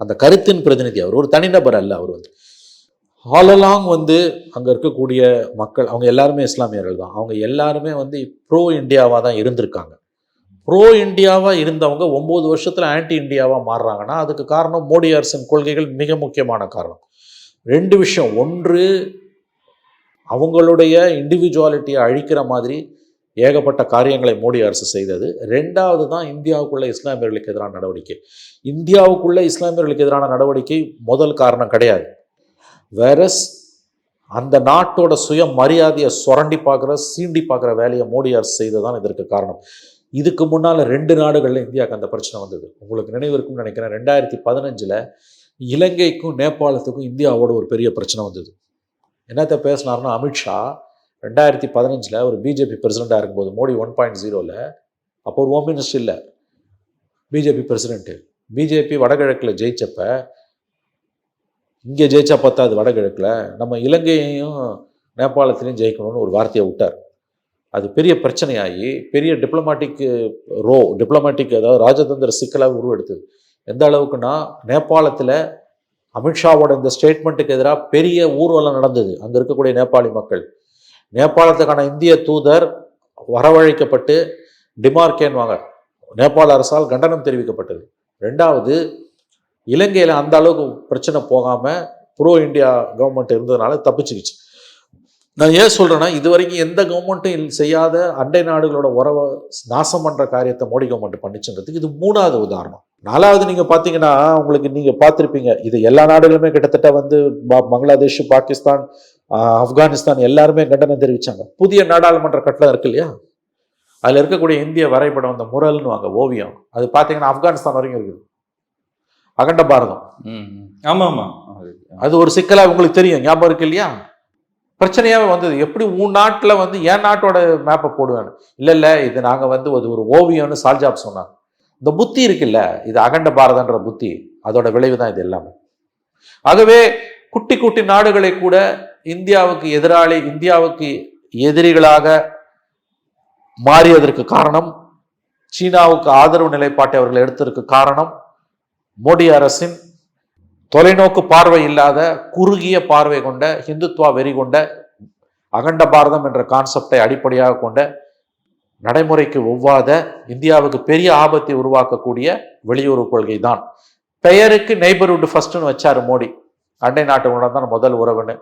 அந்த கருத்தின் பிரதிநிதி அவர். ஒரு தனிநபர் அல்ல அவர் வந்து. ஆலலாங் வந்து அங்கே இருக்கக்கூடிய மக்கள் அவங்க எல்லாருமே இஸ்லாமியர்கள் தான். அவங்க எல்லாருமே வந்து ப்ரோ இந்தியாவாக தான் இருந்திருக்காங்க. ப்ரோ இந்தியாவாக இருந்தவங்க ஒம்பது வருஷத்தில் ஆன்டி இந்தியாவாக மாறுறாங்கன்னா அதுக்கு காரணம் மோடி அரசின் கொள்கைகள் மிக முக்கியமான காரணம். ரெண்டு விஷயம். ஒன்று அவங்களுடைய இண்டிவிஜுவாலிட்டியை அழிக்கிற மாதிரி ஏகப்பட்ட காரியங்களை மோடி அரசு செய்தது. ரெண்டாவது தான் இந்தியாவுக்குள்ள இஸ்லாமியர்களுக்கு எதிரான நடவடிக்கை. இந்தியாவுக்குள்ளே இஸ்லாமியர்களுக்கு எதிரான நடவடிக்கை முதல் காரணம் கிடையாது. வேரஸ் அந்த நாட்டோட சுய மரியாதையை சுரண்டி பார்க்குற சீண்டி பார்க்குற வேலையை மோடி அரசு செய்தது தான் இதற்கு காரணம். இதுக்கு முன்னால் ரெண்டு நாடுகளில் இந்தியாவுக்கு அந்த பிரச்சனை வந்தது. உங்களுக்கு நினைவு இருக்கும்னு நினைக்கிறேன். ரெண்டாயிரத்தி பதினஞ்சில் இலங்கைக்கும் நேபாளத்துக்கும் இந்தியாவோட ஒரு பெரிய பிரச்சனை வந்தது. என்னத்தை பேசினார்னா அமித்ஷா ரெண்டாயிரத்தி பதினஞ்சில் ஒரு பிஜேபி பிரசிடெண்ட்டாக இருக்கும்போது மோடி ஒன் பாயிண்ட் ஜீரோவில் அப்போ ஒரு ஹோம் மினிஸ்டர் இல்லை. பிஜேபி பிரசிடெண்ட்டு பிஜேபி வடகிழக்கில் ஜெயிச்சப்ப இங்கே ஜெயிச்சா பத்தாது வடகிழக்கில் நம்ம இலங்கையையும் நேபாளத்திலையும் ஜெயிக்கணும்னு ஒரு வார்த்தையை விட்டார். அது பெரிய பிரச்சனையாகி பெரிய டிப்ளமேட்டிக் ரோ டிப்ளமாட்டிக் அதாவது ராஜதந்திர சிக்கலாக உருவெடுத்தது. எந்த அளவுக்குன்னா நேபாளத்தில் அமித்ஷாவோட இந்த ஸ்டேட்மெண்ட்டுக்கு எதிராக பெரிய ஊர்வலம் நடந்தது. அங்கே இருக்கக்கூடிய நேபாளி மக்கள். நேபாளத்துக்கான இந்திய தூதர் வரவழைக்கப்பட்டு டிமார்கேன் வாங்க. நேபாள அரசால் கண்டனம் தெரிவிக்கப்பட்டது. ரெண்டாவது இலங்கையில் அந்த அளவுக்கு பிரச்சனை போகாமல் ப்ரோ இந்தியா கவர்மெண்ட் இருந்ததுனால தப்பிச்சுக்கிச்சு. நான் ஏன் சொல்கிறேன்னா இது வரைக்கும் எந்த கவர்மெண்ட்டும் செய்யாத அண்டை நாடுகளோட உறவை நாசம் பண்ணுற காரியத்தை மோடி கவர்மெண்ட் பண்ணிச்சுன்றதுக்கு இது மூணாவது உதாரணம். நாலாவது நீங்கள் பார்த்தீங்கன்னா உங்களுக்கு நீங்கள் பார்த்துருப்பீங்க இது எல்லா நாடுகளுமே கிட்டத்தட்ட வந்து பங்களாதேஷ் பாகிஸ்தான் ஆப்கானிஸ்தான் எல்லாருமே கண்டனம் தெரிவிச்சாங்க. புதிய நாடாளுமன்ற கட்டளை இருக்கு இல்லையா? அதில் இருக்கக்கூடிய இந்திய வரைபடம் அந்த முரல்னு வாங்க ஓவியம். அது பார்த்தீங்கன்னா ஆப்கானிஸ்தான் வரைக்கும் இருக்குது. அகண்ட பாரதம். ம், ம். ஆமா ஆமா. அது- ஒரு சிக்கலா உங்களுக்கு தெரியும். ஞாபகம் இருக்கு இல்லையா? பிரச்சனையாவே வந்தது. எப்படி உன் நாட்டில் வந்து என் நாட்டோட மேப்பை போடுவேன் இல்லை இல்லை இது நாங்கள் வந்து அது ஒரு ஓவியம்னு சால்ஜாப் சொன்னாங்க. இந்த புத்தி இருக்குல்ல இது அகண்ட பாரதன்ற புத்தி அதோட விளைவு தான் இது எல்லாமே. ஆகவே குட்டி குட்டி நாடுகளை கூட இந்தியாவுக்கு எதிராளி இந்தியாவுக்கு எதிரிகளாக மாறியதற்கு காரணம் சீனாவுக்கு ஆதரவு நிலைப்பாட்டை அவர்கள் எடுத்ததற்கு காரணம் மோடி அரசின் தொலைநோக்கு பார்வை இல்லாத குறுகிய பார்வை கொண்ட ஹிந்துத்வா வெறி கொண்ட அகண்ட பாரதம் என்ற கான்செப்டை அடிப்படையாக கொண்ட நடைமுறைக்கு ஒவ்வாத இந்தியாவுக்கு பெரிய ஆபத்தை உருவாக்கக்கூடிய வெளியுறவு கொள்கை தான் பெயருக்கு நெய்பர்ஹுட் ஃபர்ஸ்ட்னு வச்சார் மோடி. அண்டை நாட்டு தான் முதல் உறவுன்னு.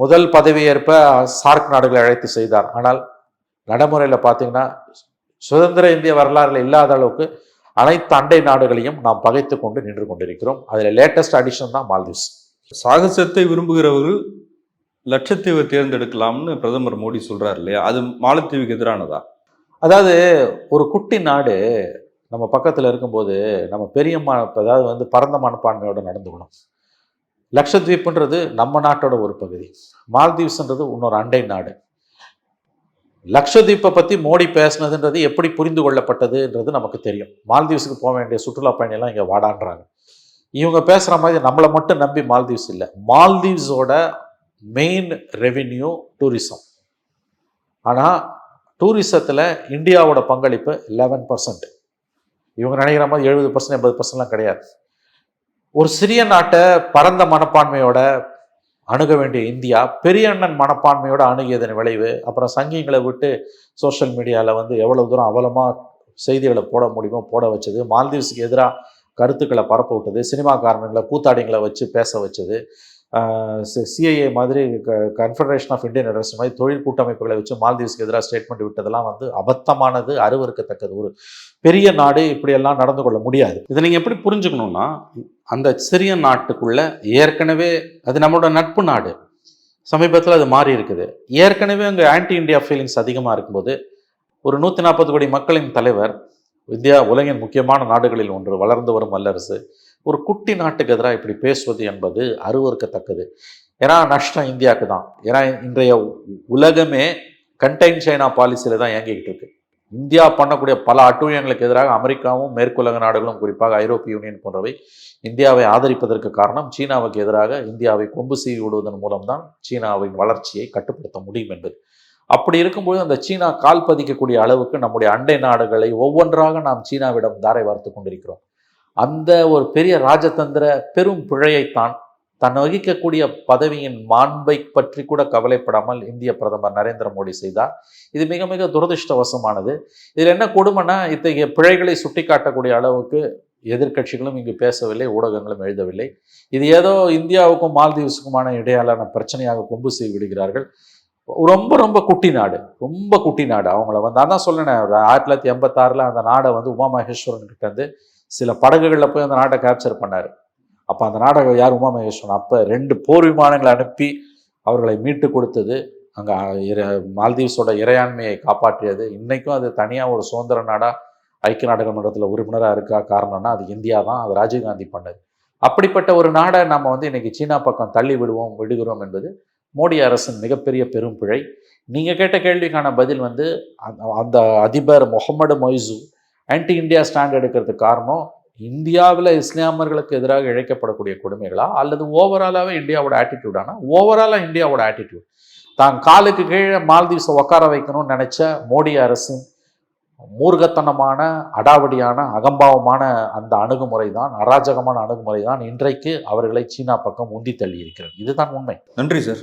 முதல் பதவியேற்ப சார்க் நாடுகளை அழைத்து செய்தார். ஆனால் நடைமுறையில் பார்த்தீங்கன்னா சுதந்திர இந்திய வரலாறுல இல்லாத அளவுக்கு அனைத்து அண்டை நாடுகளையும் நாம் பகைத்து கொண்டு நின்று கொண்டிருக்கிறோம். அதில் லேட்டஸ்ட் அடிஷன் தான் மால்தீவ்ஸ். சாகசத்தை விரும்புகிறவர்கள் லட்சத்தீவை தேர்ந்தெடுக்கலாம்னு பிரதமர் மோடி சொல்றாரு இல்லையா? அது மாலத்தீவுக்கு எதிரானதா? அதாவது ஒரு குட்டி நாடு நம்ம பக்கத்தில் இருக்கும்போது நம்ம பெரிய அதாவது வந்து பரந்த மனப்பான்மையோட நடந்துக்கணும். லட்சத்தீவுன்றது நம்ம நாட்டோட ஒரு பகுதி. மால்தீவ்ஸ்ன்றது இன்னொரு அண்டை நாடு. லக்ஷதீப்பை பற்றி மோடி பேசுனதுன்றது எப்படி புரிந்து கொள்ளப்பட்டதுன்றது நமக்கு தெரியும். மால்தீவ்ஸுக்கு போக வேண்டிய சுற்றுலா பயணியெல்லாம் இங்கே வாடான்றாங்க. இவங்க பேசுகிற மாதிரி நம்மளை மட்டும் நம்பி மால்தீவ்ஸ் இல்லை. மால்தீவ்ஸோட மெயின் ரெவின்யூ டூரிசம் ஆனால் டூரிசத்தில் இந்தியாவோட பங்களிப்பு லெவன் பர்சன்ட் இவங்க நினைக்கிற மாதிரி எழுபது பர்சன்ட் எண்பது பர்சன்ட்லாம் கிடையாது. ஒரு சிறிய நாட்டை பரந்த மனப்பான்மையோட அணுக வேண்டிய இந்தியா பெரிய அண்ணன் மனப்பான்மையோட அணுகியதன் விளைவு அப்புறம் சங்கிங்களை விட்டு சோஷியல் மீடியாவில் வந்து எவ்வளவு தூரம் அவலமாக செய்திகளை போட முடியுமோ போட வச்சது மால்தீவ்ஸுக்கு எதிராக கருத்துக்களை பரப்ப விட்டது சினிமாக்காரங்களை கூத்தாடிங்களை வச்சு பேச வச்சது சிஐஏ மாதிரி கன்ஃபெடரேஷன் ஆஃப் இந்தியன் இண்டஸ்ட்ரி மாதிரி தொழில் கூட்டமைப்புகளை வச்சு மால்தீவ்ஸ்க்கு எதிராக ஸ்டேட்மெண்ட் விட்டதெல்லாம் வந்து அபத்தமானது அருவறுக்கத்தக்கது ஒரு பெரிய நாடு இப்படியெல்லாம் நடந்து கொள்ள முடியாது. இதை நீங்கள் எப்படி புரிஞ்சுக்கணும்னா அந்த சிறிய நாட்டுக்குள்ளே ஏற்கனவே அது நம்மளோட நட்பு நாடு. சமீபத்தில் அது மாறி இருக்குது. ஏற்கனவே அங்கே ஆன்டி இந்தியா ஃபீலிங்ஸ் அதிகமாக இருக்கும்போது ஒரு நூற்றி நாற்பது கோடி மக்களின் தலைவர் இந்தியா உலகின் முக்கியமான நாடுகளில் ஒன்று வளர்ந்து வரும் வல்லரசு. ஒரு குட்டி நாட்டுக்கு எதிராக இப்படி பேசுவது என்பது அருவருக்கத்தக்கது. ஏன்னா நஷ்டம் இந்தியாவுக்கு தான். ஏன்னா இன்றைய உலகமே கண்டெயின் சைனா பாலிசியில் தான் இயங்கிக்கிட்டு இருக்கு. இந்தியா பண்ணக்கூடிய பல அட்டூழியங்களுக்கு எதிராக அமெரிக்காவும் மேற்குலக நாடுகளும் குறிப்பாக ஐரோப்பிய யூனியன் போன்றவை இந்தியாவை ஆதரிப்பதற்கு காரணம் சீனாவுக்கு எதிராக இந்தியாவை கொம்பு சீவி விடுவதன் மூலம்தான் சீனாவின் வளர்ச்சியை கட்டுப்படுத்த முடியும் என்பது. அப்படி இருக்கும்போது அந்த சீனா கால் பதிக்கக்கூடிய அளவுக்கு நம்முடைய அண்டை நாடுகளை ஒவ்வொன்றாக நாம் சீனாவிடம் தாரை வார்த்து கொண்டிருக்கிறோம். அந்த ஒரு பெரிய ராஜதந்திர பெரும் பிழையைத்தான் தன் வகிக்கக்கூடிய பதவியின் மாண்பை பற்றி கூட கவலைப்படாமல் இந்திய பிரதமர் நரேந்திர மோடி செய்தார். இது மிக மிக துரதிருஷ்டவசமானது. இதில் என்ன கொடுமைனா இத்தகைய பிழைகளை சுட்டிக்காட்டக்கூடிய அளவுக்கு எதிர்க்கட்சிகளும் இங்கு பேசவில்லை ஊடகங்களும் எழுதவில்லை. இது ஏதோ இந்தியாவுக்கும் மால்தீவ்ஸுக்குமான இடையாலான பிரச்சனையாக கொம்பு செய்து விடுகிறார்கள். ரொம்ப ரொம்ப குட்டி நாடு ரொம்ப குட்டி நாடு அவங்கள வந்து. அதான் சொன்னேன் ஒரு ஆயிரத்தி தொள்ளாயிரத்தி எண்பத்தாறில் அந்த நாடை வந்து உமா மகேஸ்வரன் கிட்ட வந்து சில படகுகளில் போய் அந்த நாட்டை கேப்சர் பண்ணார். அப்போ அந்த நாடகம் யார் உமா மகேஸ்வரன் அப்போ ரெண்டு போர் விமானங்களை அனுப்பி அவர்களை மீட்டு கொடுத்தது. அங்கே மால்தீவ்ஸோட இறையாண்மையை காப்பாற்றியது. இன்றைக்கும் அது தனியாக ஒரு சுதந்திர நாடாக ஐக்கிய நாடுகள் மன்றத்தில் உறுப்பினராக இருக்கா காரணம்னா அது இந்தியா தான் அது ராஜீவ்காந்தி பண்ணது. அப்படிப்பட்ட ஒரு நாடை நம்ம வந்து இன்றைக்கி சீனா பக்கம் தள்ளி விடுவோம் விடுகிறோம் என்பது மோடி அரசின் மிகப்பெரிய பெரும் பிழை நீங்கள் கேட்ட கேள்விக்கான பதில் வந்து அந்த- அந்த அதிபர் Muhammad Muizzu anti India stand எடுக்கிறதுக்கு காரணம் இந்தியாவில் இஸ்லாமர்களுக்கு எதிராக இழைக்கப்படக்கூடிய கொடுமைகளா? அல்லது ஓவராலாகவே இந்தியாவோட ஆட்டிடியூடானா ஓவராலாக இந்தியாவோட ஆட்டிடியூட் தான் காலுக்கு கீழே மால்தீவ்ஸை உட்கார வைக்கணும்னு நினச்ச மோடி அரசின் மூர்கத்தனமான அடாவடியான அகம்பாவமான அந்த அணுகுமுறை தான் அராஜகமான அணுகுமுறை தான் இன்றைக்கு அவர்களை சீனா பக்கம் உந்தி தள்ளி இருக்கிறது இதுதான் உண்மை. நன்றி சார்.